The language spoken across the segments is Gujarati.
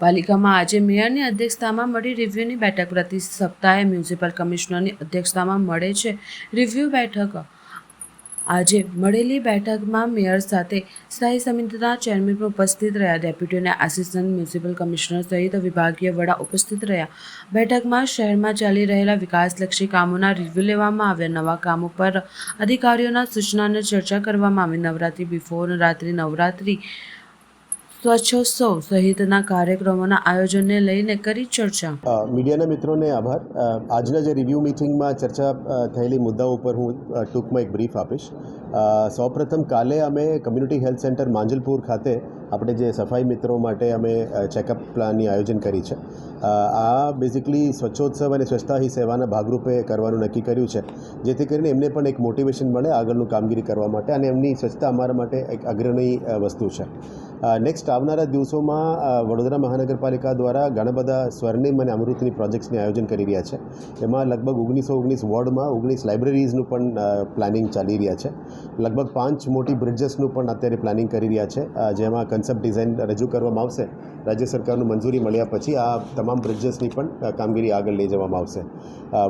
પાલિકામાં આજે મેયરની અધ્યક્ષતામાં મળી રિવ્યુની બેઠક. પ્રતિ સપ્તાહે મ્યુનિસિપલ કમિશનરની અધ્યક્ષતામાં મળે છે રિવ્યુ બેઠક. આજે મળેલી બેઠકમાં મેયર સાથે સ્થાયી સમિતિના ચેરમેન ઉપસ્થિત રહ્યા. ડેપ્યુટી અને આસિસ્ટન્ટ મ્યુનિસિપલ કમિશનર સહિત વિભાગીય વડા ઉપસ્થિત રહ્યા. બેઠકમાં શહેરમાં ચાલી રહેલા વિકાસલક્ષી કામોના રિવ્યુ લેવામાં આવ્યા. નવા કામો પર અધિકારીઓના સૂચનાને ચર્ચા કરવામાં આવી. નવરાત્રિ બિફોર રાત્રિ, નવરાત્રિ સ્વચ્છોત્સવ સહિતના કાર્યક્રમોના આયોજનને લઈને કરી ચર્ચા. મીડિયાના મિત્રોને આભાર. આજના જે રિવ્યૂ મિટિંગમાં ચર્ચા થયેલી મુદ્દાઓ ઉપર હું ટૂંકમાં એક બ્રીફ આપીશ. સૌપ્રથમ કાલે અમે કમ્યુનિટી હેલ્થ સેન્ટર માંજલપુર ખાતે આપણે જે સફાઈ મિત્રો માટે અમે ચેકઅપ પ્લાનની આયોજન કરી છે. આ બેઝિકલી સ્વચ્છોત્સવ અને સ્વચ્છતા હી સેવાના ભાગરૂપે કરવાનું નક્કી કર્યું છે. જેથી કરીને એમને પણ એક મોટિવેશન મળે આગળનું કામગીરી કરવા માટે અને એમની સ્વચ્છતા અમારા માટે એક અગ્રણી વસ્તુ છે. નેક્સ્ટ આવનારા દિવસોમાં વડોદરા મહાનગરપાલિકા દ્વારા ઘણા બધા સ્વર્ણિમ અને અમૃતની પ્રોજેક્ટ્સની આયોજન કરી રહ્યા છે. એમાં લગભગ ઓગણીસો ઓગણીસ વોર્ડમાં ઓગણીસ લાઇબ્રેરીઝનું પણ પ્લાનિંગ ચાલી રહ્યા છે. લગભગ પાંચ મોટી બ્રિજેસનું પણ અત્યારે પ્લાનિંગ કરી રહ્યા છે. જેમાં કન્સેપ્ટ ડિઝાઇન રજૂ કરવામાં આવશે. રાજ્ય સરકારનું મંજૂરી મળ્યા પછી આ તમામ બ્રિજેસની પણ કામગીરી આગળ લઈ જવામાં આવશે.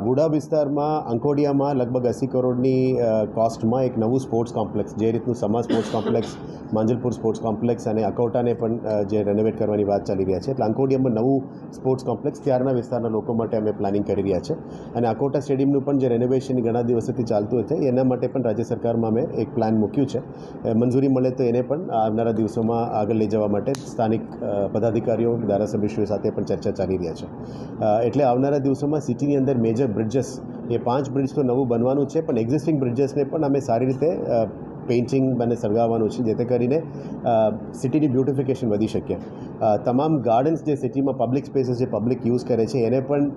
બુડા વિસ્તારમાં, અંકોડિયામાં લગભગ એંસી કરોડની કોસ્ટમાં એક નવું સ્પોર્ટ્સ કોમ્પ્લેક્સ જે રીતનું Sama sports complex Manjalpur sports complex અને અકોટાને પણ જે રેનોવેટ કરવાની વાત ચાલી રહ્યા છે. એટલે અંકોડિયામાં નવું સ્પોર્ટ્સ કોમ્પ્લેક્સ ત્યારના વિસ્તારના લોકો માટે અમે પ્લાનિંગ કરી રહ્યા છે. અને અકોટા સ્ટેડિયમનું પણ જે રેનોવેશન ઘણા દિવસોથી ચાલતું હતું, એના માટે પણ રાજ્ય સરકારમાં અમે એક પ્લાન મૂક્યું છે. મંજૂરી મળે તો એને પણ આવનારા દિવસોમાં આગળ લઈ જવા માટે સ્થાનિક પદાધિકારીઓ, ધારાસભ્યશ્રીઓ સાથે પણ ચર્ચા ચાલી રહ્યા છે. એટલે આવનારા દિવસોમાં સિટીની અંદર મેજર બ્રિજેસ એ પાંચ બ્રિજ તો નવું બનવાનું છે, પણ એક્ઝિસ્ટિંગ બ્રિજસને પણ અમે સારી રીતે પેઇન્ટિંગ અને સળગાવવાનું છે, જેથી કરીને સિટીની બ્યુટિફિકેશન વધી શકે. તમામ ગાર્ડન્સ જે સિટીમાં પબ્લિક સ્પેસીસ જે પબ્લિક યુઝ કરે છે, એને પણ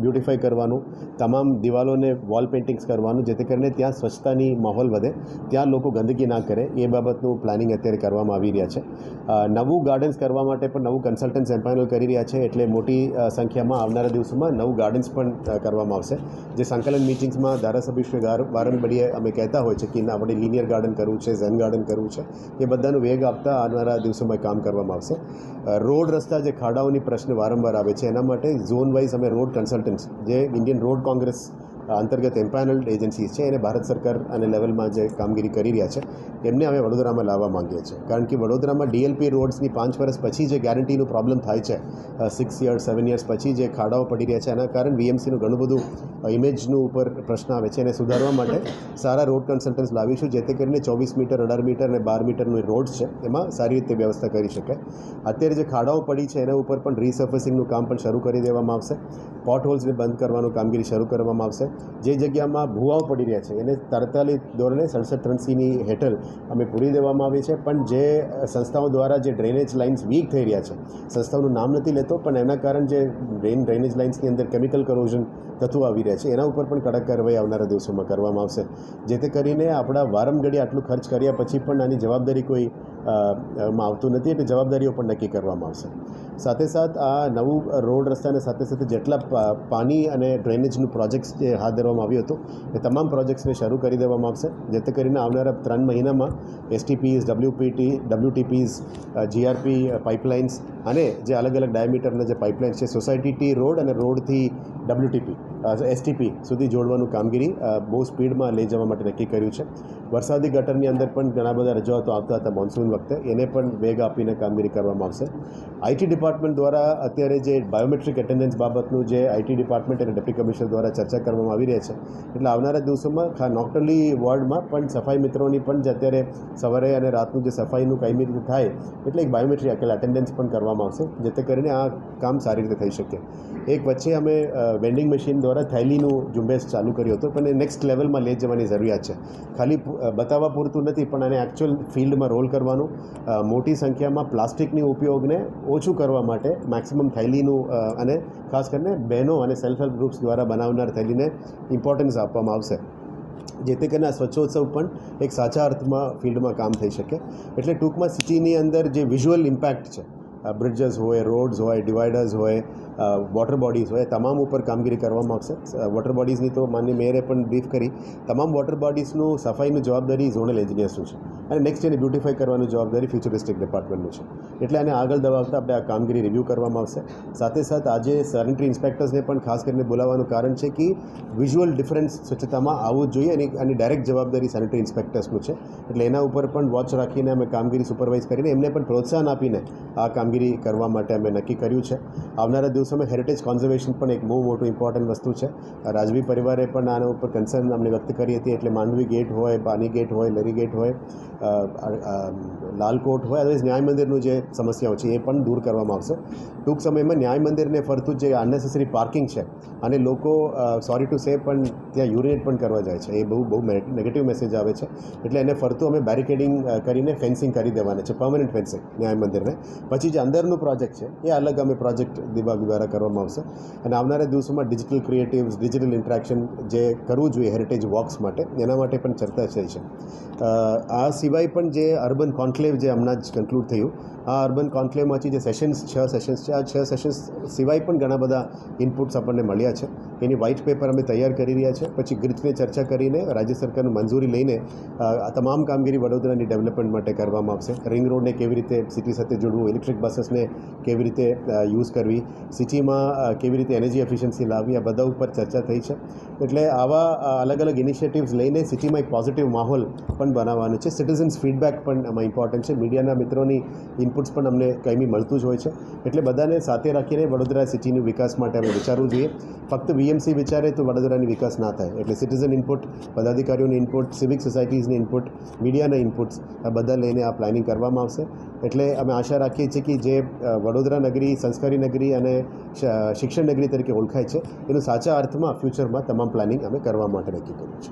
બ્યુટિફાઈ કરવાનું, તમામ દિવાલોને વોલ પેઇન્ટિંગ્સ કરવાનું, જેથી કરીને ત્યાં સ્વચ્છતાની માહોલ વધે, ત્યાં લોકો ગંદકી ના કરે, એ બાબતનું પ્લાનિંગ અત્યારે કરવામાં આવી રહ્યા છે. નવું ગાર્ડન્સ કરવા માટે પણ નવું કન્સલ્ટન્સ એમ્પાનલ કરી રહ્યા છે, એટલે મોટી સંખ્યામાં આવનારા દિવસોમાં નવું ગાર્ડન્સ પણ કરવામાં આવશે. જે સંકલન મિટિંગ્સમાં ધારાસભ્યશ્રી ગાર- વારંબડીએ અમે કહેતા હોય છે કે આપણે લિનિયર ગાર્ડન કરવું છે ઝેન ગાર્ડન કરવું છે, એ બધાનું વેગ આપતા આવનારા દિવસોમાં કામ કરવામાં આવશે. રોડ રસ્તા જે ખાડાઓની પ્રશ્ન વારંવાર આવે છે, એના માટે ઝોન વાઇઝ અમે રોડ કન્સલ્ટન્ટ્સ, જે ઇન્ડિયન રોડ કોંગ્રેસ અંતર્ગત એમ્પાનલ્ડ એજન્સી છે એને ભારત સરકાર અને લેવલમાં જે કામગીરી કરી રહ્યા છે એમને અમે વડોદરામાં લાવવા માંગીએ છીએ. કારણ કે વડોદરામાં ડીએલપી રોડ્સની પાંચ વર્ષ પછી જે ગેરંટીનું પ્રોબ્લેમ થાય છે સિક્સ યર્સ સેવન યર્સ પછી જે ખાડાઓ પડી રહ્યા છે, એના કારણે વીએમસીનું ઘણું બધું ઇમેજનું ઉપર પ્રશ્ન આવે છે એને સુધારવા માટે સારા રોડ કન્સલ્ટન્ટ્સ લાવીશું, જેથી કરીને ચોવીસ મીટર, અઢાર મીટર અને બાર મીટરનું રોડ્સ છે, એમાં સારી રીતે વ્યવસ્થા કરી શકે અત્યારે જે ખાડાઓ પડી છે એના ઉપર પણ રીસર્ફેસિંગનું કામ પણ શરૂ કરી દેવામાં આવશે. પોટ હોલ્સને બંધ કરવાનું કામગીરી શરૂ કરવામાં આવશે. જે જગ્યામાં ભૂવાઓ પડી રહ્યા છે, એને તાત્કાલિક ધોરણે સડસઠ ત્રણ સીની હેઠળ અમે પૂરી દેવામાં આવી છે. પણ જે સંસ્થાઓ દ્વારા જે ડ્રેનેજ લાઇન્સ વીક થઈ રહ્યા છે, સંસ્થાઓનું નામ નથી લેતો, પણ એના કારણે જે ડ્રેન ડ્રેનેજ લાઇન્સની અંદર કેમિકલ કરોઝન થતું આવી રહ્યા છે, એના ઉપર પણ કડક કાર્યવાહી આવનારા દિવસોમાં કરવામાં આવશે. જેથી કરીને આપણા વારંગડી આટલું ખર્ચ કર્યા પછી પણ આની જવાબદારી કોઈ માં આવતું નથી, એટલે જવાબદારીઓ પણ નક્કી કરવામાં આવશે. સાથે સાથ આ નવું રોડ રસ્તાને સાથે સાથે જેટલા પાણી અને ડ્રેનેજનું પ્રોજેક્ટ્સ જે હાથ ધરવામાં આવ્યું હતું. એ તમામ પ્રોજેક્ટ્સને શરૂ કરી દેવામાં આવશે. જેથી કરીને આવનારા ત્રણ મહિનામાં એસટીપીઝ ડબલ્યુપીટી ડબલ્યુટીપીઝ જીઆરપી પાઇપલાઇન્સ અને જે અલગ અલગ ડાયામીટરના જે પાઇપલાઇન્સ છે સોસાયટી ટી રોડ અને રોડથી ડબલ્યુટીપી એસટીપી સુધી જોડવાનું કામગીરી બહુ સ્પીડમાં લઈ જવા માટે નક્કી કર્યું છે. વરસાદી ગટરની અંદર પણ ઘણા બધા રજૂઆતો આવતા હતા મોન્સૂન વખતે. એને પણ વેગ આપીને કામગીરી કરવામાં આવશે. આઈટી ડિપાર્ટમેન્ટ દ્વારા અત્યારે જે બાયોમેટ્રિક એટેન્ડન્સ બાબતનું જે આઈટી ડિપાર્ટમેન્ટ અને ડેપ્યુટી કમિશનર દ્વારા ચર્ચા કરવામાં આવી રહ્યા છે. એટલે આવનારા દિવસોમાં ખા નોક્ટલી વોર્ડમાં પણ સફાઈ મિત્રોની પણ જે અત્યારે સવારે અને રાતનું જે સફાઈનું કાયમી રીતે થાય, એટલે એક બાયોમેટ્રિક એટલે અટેન્ડન્સ પણ કરવામાં આવશે, જેથી કરીને આ કામ સારી રીતે થઈ શકે. એક વચ્ચે અમે વેન્ડિંગ મશીન દ્વારા થેલીનું ઝુંબેશ ચાલુ કર્યો હતો, પણ એ નેક્સ્ટ લેવલમાં લઈ જવાની જરૂરિયાત છે. ખાલી બતાવવા પૂરતું નથી, પણ આને એકચ્યુઅલ ફિલ્ડમાં રોલ કરવાનું મોટી સંખ્યામાં પ્લાસ્ટિકની ઉપયોગને ઓછું કરવા માટે મેક્સિમમ થેલીનું અને ખાસ કરીને બહેનો અને સેલ્ફ હેલ્પ ગ્રુપ્સ દ્વારા બનાવનાર થેલીને ઇમ્પોર્ટન્સ આપવામાં આવશે. જેથી કરીને આ સ્વચ્છોત્સવ પણ એક સાચા અર્થમાં ફિલ્ડમાં કામ થઈ શકે. એટલે ટૂંકમાં સિટીની અંદર જે વિઝ્યુઅલ ઇમ્પેક્ટ છે બ્રિડ્જસ હોય રોડ્સ હોય ડિવાઈડર્સ હોય વોટર બોડીઝ હોય, તમામ ઉપર કામગીરી કરવામાં આવશે વોટર બોડીઝની તો માન્ય મેયરે પણ બ્રીફ કરી. તમામ વોટર બોડીઝનું સફાઈની જવાબદારી ઝોનલ એન્જિનિયર્સનું છે. અને નેક્સ્ટ એને બ્યુટિફાઈ કરવાની જવાબદારી ફ્યુચરિસ્ટિક ડિપાર્ટમેન્ટનું છે. એટલે આને આગળ દબાવતા આપણે આ કામગીરી રિવ્યૂ કરવામાં આવશે. સાથે સાથે આજે સેનિટરી ઇન્સ્પેક્ટર્સને પણ ખાસ કરીને બોલાવવાનું કારણ છે કે વિઝ્યુઅલ ડિફરન્સ સ્વચ્છતામાં આવવું જોઈએ અને આની ડાયરેક્ટ જવાબદારી સેનિટરી ઇન્સ્પેક્ટર્સનું છે. એટલે એના ઉપર પણ વોચ રાખીને અમે કામગીરી સુપરવાઇઝ કરીને એમને પણ પ્રોત્સાહન આપીને આ કામગીરી કરવા માટે અમે નક્કી કર્યું છે. આવનારા દિવસોમાં હેરિટેજ કોન્ઝર્વેશન પણ એક બહુ મોટું ઇમ્પોર્ટન્ટ વસ્તુ છે. રાજવી પરિવારે પણ આના ઉપર કન્સર્ન અમને વ્યક્ત કરી હતી, એટલે માંડવી ગેટ હોય બાની ગેટ હોય, લરી ગેટ હોય લાલકોટ હોય અદરવાઇઝ ન્યાય મંદિરનું જે સમસ્યાઓ છે એ પણ દૂર કરવામાં આવશે. ટૂંક સમયમાં ન્યાય મંદિરને ફરતું જે અનનેસેસરી પાર્કિંગ છે, અને લોકો સોરી ટુ સે પણ ત્યાં યુરિનેટ પણ કરવા જાય છે. એ બહુ બહુ નેગેટિવ મેસેજ આવે છે. એટલે એને ફરતું અમે બેરિકેડિંગ કરીને ફેન્સિંગ કરી દેવાના છે પરમનન્ટ ફેન્સિંગ ન્યાય મંદિરને. પછી જે અંદરનું પ્રોજેક્ટ છે, એ અલગ અમે પ્રોજેક્ટ વિભાગ દ્વારા કરવામાં આવશે. અને આવનારા દિવસોમાં ડિજિટલ ક્રિએટિવ્સ ડિજિટલ ઇન્ટ્રેક્શન જે કરવું જોઈએ હેરિટેજ વોક્સ માટે, એના માટે પણ ચર્ચા થઈ છે. આ સિવાય પણ જે અર્બન કોન્ક્લેવ જે હમણાં જ કન્ક્લુડ થયું, આ અર્બન કોન્ક્લેવમાંથી જે સેશન્સ છ સેશન્સ છે, આ છ સેશન્સ સિવાય પણ ઘણા બધા ઇનપુટ્સ આપણને મળ્યા છે. એની વ્હાઇટ પેપર અમે તૈયાર કરી રહ્યા છે. પછી ગ્રીચને ચર્ચા કરીને રાજ્ય સરકારની મંજૂરી લઈને આ તમામ કામગીરી વડોદરાની ડેવલપમેન્ટ માટે કરવામાં આવશે. રિંગ રોડને કેવી રીતે સિટી સાથે જોડવું ઇલેક્ટ્રિક બસીસને કેવી રીતે યુઝ કરવી સિટીમાં કેવી રીતે એનર્જી એફિશિયન્સી લાવવી, આ બધા ઉપર ચર્ચા થઈ છે. એટલે આવા અલગ અલગ ઇનિશિયેટિવ્સ લઈને સિટીમાં એક પોઝિટિવ માહોલ પણ બનાવવાનો છે. સિટીઝન્સ ફીડબેક પણ આમાં ઇમ્પોર્ટન્ટ છે. મીડિયાના મિત્રોની ઇનપુટ્સ પણ અમને કાયમી મળતું જ હોય છે. એટલે બધાને સાથે રાખીને વડોદરા સિટીનું વિકાસ માટે અમે વિચારવું જોઈએ. ફક્ત વીએમસી વિચારે તો વડોદરાની વિકાસ ના થાય. એટલે સિટીઝન ઇનપુટ પદાધિકારીઓની ઇનપુટ સિવિક સોસાયટીઝની ઇનપુટ મીડિયાના ઇનપુટ્સ આ બધા લઈને આ પ્લાનિંગ કરવામાં આવશે. એટલે અમે આશા રાખીએ છીએ કે જે વડોદરા નગરી, સંસ્કારી નગરી અને શિક્ષણ નગરી તરીકે ઓળખાય છે. એનું સાચા અર્થમાં ફ્યુચરમાં તમામ પ્લાનિંગ અમે કરવા માટે નક્કી કર્યું છે.